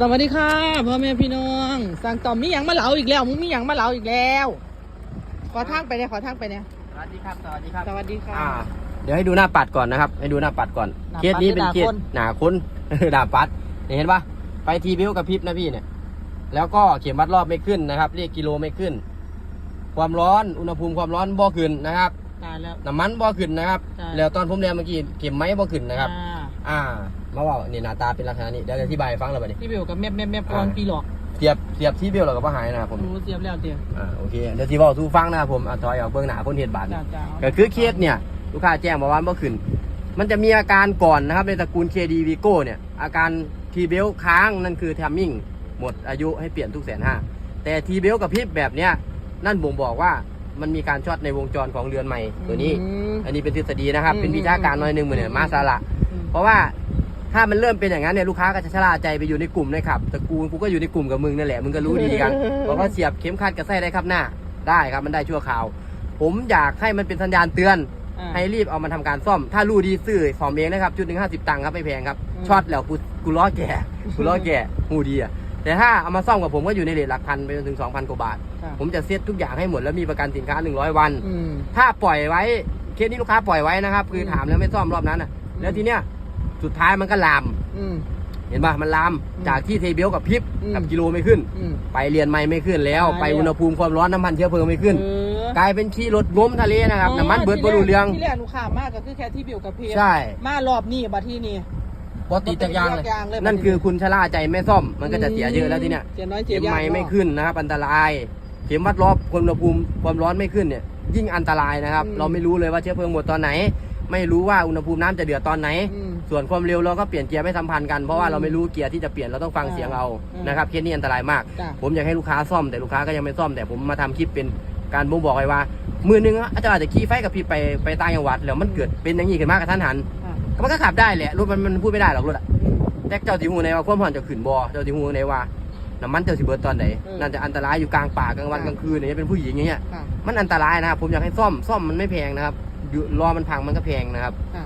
สวัสดีค่ะพ่อแม่พี่น้อง สั่งต่อมมีหยังมาเหลาอีกแล้วมึงมีหยังมาเหลาอีกแล้ว ขอทางไปเนี่ยขอทางไปเนี่ยสวัสดีครับ สวัสดีครับสวัสดีค่ะ อ่าเดี๋ยวให้ดูหน้าปัดก่อนนะครับ ให้ดูหน้าปัดก่อน หน้าปัดเคสนี้เป็นหน้าเคสคนหนาคน หน้าปัดเนี่ยเห็นปะไปทีบิวกับพริบนะพี่เนี่ย แล้วก็เข็มวัดรอบไม่ขึ้นนะครับเรียกกิโลไม่ขึ้น ความร้อนอุณหภูมิความร้อนบ่ขึ้นนะครับตายแล้ว น้ำมันบ่ขึ้นนะครับใช่แล้วตอนผมเรียนเมื่อกี้เข็มไม้บ่ขึ้นนะครับ อ่า อ่า มาว่านี่หน้าตาเป็นลักษณะนี้เดี๋ยวจะอธิบายให้ฟังแล้วบัดนี้ที่เบลกับแม่แม่แม่ปอนอ่า ปีหลอกเสียบเสียบที่เบิวเราก็บ่หายนะครับผมรู้เสียบแล้วเดียวอ่าโอเคเดี๋ยวที่บอกทูฟังนะครับผมอะถอยออกเบื้องหน้าคนเห็นบาทจ้าจ้าก็คือเคสเนี่ยลูกค้าแจ้งมาว่าเมื่อคืนมันจะมีอาการก่อนนะครับในตระกูล KD Vigo เนี่ยอาการทีเบลค้างนั่นคือ t ทมมิ่งหมดอายุให้เปลี่ยนทุกแสนห้าแต่ทีเบลกับพริบแบบเนี้ยนั่นบ่งบอกว่ามันมีการช็อตในวงจรของเรือนใหม่ตัวนี้ อืม อันนี้เป็นทฤษฎีนะครับ อืมเป็นวิชาการหน่อยหนึ่งเหมือนมาสาระ อืม เพราะว่า ถ้ามันเริ่มเป็นอย่างนั้นเนี่ยลูกค้าก็จะชะล่าใจไปอยู่ในกลุ่มนะครับตระกูลกูก็อยู่ในกลุ่มกับมึงนั่นแหละมึงก็รู้ดีกันบอกว่าเสียบเข็มขัดกระแสได้ครับหน้าได้ครับมันได้ชั่วคราว ผมอยากให้มันเป็นสัญญาณเตือนอ่าให้รีบเอามาทำการซ่อม ถ้ารู้ดีซื้อสอมเองนะครับจุดหนึ่งห้าสิบตังค์ครับไม่แพงครับอืมช็อตแล้วกูกูล้อแก่กูล้อแก่หูดีอะแต่ถ้าเอามาซ่อมกับผมก็อยู่ในเรทหลักพันไปจนถึงสองพันกว่าบาทค่ะผมจะเซ็ตทุกอย่างให้หมดแล้วมีประกันสินค้าหนึ่งร้อยวันอืมถ้าปล่อยไว้เคสนี้ลูกค้าปล่อยไว้นะครับคือมถามแล้วไม่ซ่อมรอบนั้นอะแล้วทีเนี้ย สุดท้ายมันก็ลาม อืม เห็นป่ะมันลามอืมจากที่เทเบลกับพริบอืม กับกิโลไม่ขึ้น อืม ไปเรียนไม่ไม่ขึ้นแล้วตายแล้วไปอุณหภูมิความร้อนน้ำมันเชื้อเพลิงไม่ขึ้น เออ กลายเป็นขี้รถง้มทะเลนะครับน้ำมันเบิดบรูเรือง ที่แรกหนูข่าวมากก็คือแค่ที่เบลกับเพใช่ มารอบนี้บัดที่นี่ ปกติจากยางเลยยางเลยนั่นคือคุณชะล่าใจไม่ซ่อม มันก็จะเสียเยอะแล้วทีเนี้ยเสียน้อยเสีเข็ยมยากไม่ไม่ขึ้นนะครับ อันตราย เข็มวัดรอบอุณหภูมิความร้อนไม่ขึ้นเนี่ย ยิ่งอันตรายนะครับ เราไม่รู้เลยว่าเชื้อเพลิงหมดตอนไหน ไม่รู้ว่าอุณหภูมิน้ำจะเดือดตอนไหน อืม ส่วนความเร็วเราก็เปลี่ยนเกียร์ไม่สัมพันธ์กันเพราะว่าเราไม่รู้เกียร์ที่จะเปลี่ยนเราต้องฟังเสียงเอาอืมนะครับเคสนี้อันตรายมาก จ้ะ ผมอยากให้ลูกค้าซ่อมแต่ลูกค้าก็ยังไม่ซ่อมแต่ผมมาทำคลิปเป็นการบ่งบอกไว้ว่ามือนึงอาจจะอาจจะขี่ไฟกับพี่ไปไปต่างจังหวัดแล้วมันเกิดเป็นอย่างนี้ขึ้นมากกับท่านหันค่ะมันก็ขับได้แหละรถมันมันพูดไม่ได้หรอกรถอะแต่เจ้าติหูในว่าความผ่อนจะขึ้นบอเจ้าติหูในว่าน้ำมันเจ้าสิเบิร์ตอนไหนอืมน่าจะอันตรายอยู่กลางป่ากลางวันค่ะกลางคืนเนี่ยเป็นผู้หญิงอย่างเงี้ย ค่ะมันอันตรายนะครับผมอยากให้ซ่อมซ่อมมันไม่แพงนะครับอยู่รอมันพังมันก็แพงนะครับ ค่ะ